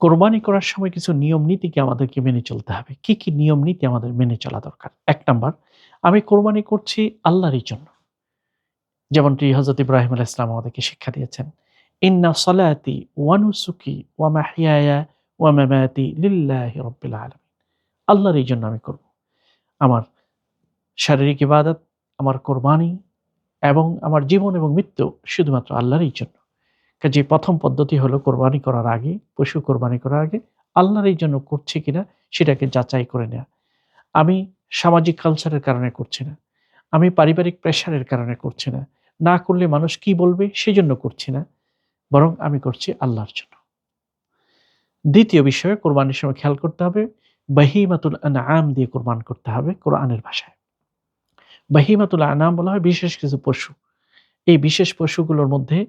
কোরবানি করার সময় কিছু নিয়ম নীতিকে আমাদেরকে মেনে চলতে হবে। কি কি নিয়ম নীতি আমাদের মেনে চলা দরকার? এক নাম্বার, আমি কোরবানি করছি আল্লাহরই জন্য। যেমনটি হজরত ইব্রাহিম আলাহ ইসলাম আমাদেরকে শিক্ষা দিয়েছেন, ইন্না সলাতি ওয়ানুসুকি ওয়া মাহিয়ায়া ওয়া মামাতি লিল্লাহি রাব্বিল আলামিন। আল্লাহর এই জন্য আমি করব। আমার শারীরিক ইবাদত, আমার কোরবানি এবং আমার জীবন এবং মৃত্যু শুধুমাত্র আল্লাহরই জন্য। কাজে প্রথম পদ্ধতি হলো কোরবানি করার আগে, পশু কোরবানি করার আগে আল্লাহর এই জন্য করছি কিনা সেটাকে যাচাই করে নেওয়া আমি সামাজিক কালচারের কারণে করছি না। আমি পারিবারিক প্রেশারের কারণে করছি না। না করলে মানুষ কি বলবে সেজন্য করছি না। বরং আমি করছি আল্লাহর জন্য। দ্বিতীয় বিষয়ে, কোরবানির সময় খেয়াল করতে হবে, বাহিমাতুল আনাম দিয়ে কোরবান করতে হবে কোরআনের ভাষায়। বাহিমাতুল আনাম বলা হয় বিশেষ কিছু পশু। এই বিশেষ পশুগুলোর মধ্যে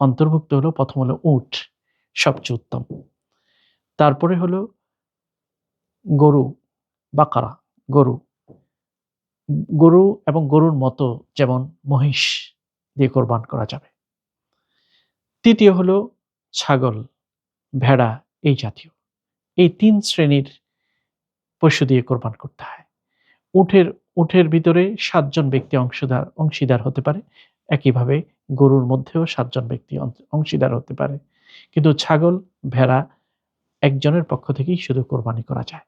অন্তর্ভুক্ত হলো, প্রথম হলো উট, সবচেয়ে উত্তম। তারপরে হলো গরু, বাকারা, গরু। গরু এবং গরুর মতো যেমন মহিষ দিয়ে কোরবান করা যাবে। তৃতীয় হলো ছাগল, ভেড়া, এই জাতীয়। এই তিন শ্রেণির পশু দিয়ে কোরবান করতে হয়। উঠের উঠের ভিতরে সাতজন ব্যক্তি অংশদার অংশীদার হতে পারে। একইভাবে গরুর মধ্যেও সাতজন ব্যক্তি অংশীদার হতে পারে। কিন্তু ছাগল, ভেড়া একজনের পক্ষ থেকেই শুধু কোরবানি করা যায়।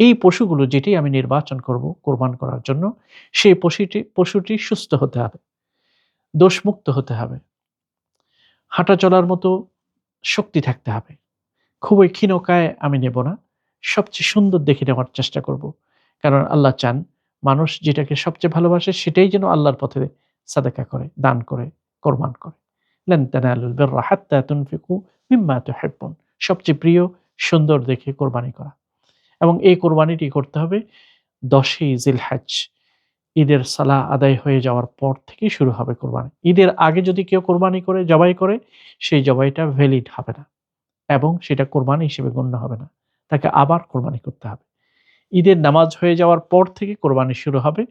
এই পশুগুলো যেটি আমি নির্বাচন করব, কোরবান করার জন্য, সেই পশুটি পশুটি সুস্থ হতে হবে, দোষমুক্ত হতে হবে, হাঁটা চলার মতো শক্তি থাকতে হবে। খুবই ক্ষীণকায় আমি নেব না, সবচেয়ে সুন্দর দেখে নেওয়ার চেষ্টা করব। কারণ আল্লাহ চান মানুষ যেটাকে সবচেয়ে ভালোবাসে সেটাই যেন আল্লাহর পথে সাদাকা করে, দান করে, কোরবান করে। লেন সবচেয়ে প্রিয়, সুন্দর দেখে কোরবানি করা। এবং এই কোরবানিটি করতে হবে দশই জিলহাজ। ঈদের সালা আদায় হয়ে যাওয়ার পর থেকেই শুরু হবে কোরবানি। ঈদের আগে যদি কেউ কোরবানি করে, জবাই করে, সেই জবাইটা ভ্যালিড হবে না। এবং সেটা কোরবানি হিসেবে গণ্য হবে না। তাকে আবার কোরবানি করতে হবে। ঈদের নামাজ হয়ে যাওয়ার পর থেকে কোরবানি শুরু হবে।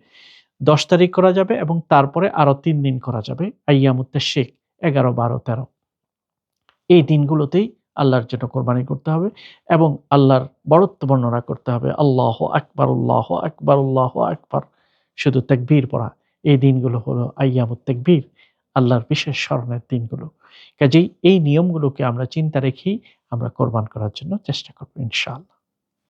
দশ তারিখ করা যাবে এবং তারপরে আরও তিন দিন করা যাবে। আইয়ামুত্তে শেখ এগারো, বারো, তেরো। এই দিনগুলোতেই আল্লাহর জন্য কোরবানি করতে হবে এবং আল্লাহর বড়ত্ব বর্ণনা করতে হবে, আল্লাহ আকবর উল্লাহ আকবর উল্লাহ আকবর। শুধু তেকবীর পড়া, এই দিনগুলো হলো আইয়ামুত তেকবীর আল্লাহর বিশেষ স্মরণের দিনগুলো। কাজেই এই নিয়মগুলোকে আমরা চিন্তা রেখেই আমরা কোরবান করার জন্য চেষ্টা করব ইনশাআল্লাহ।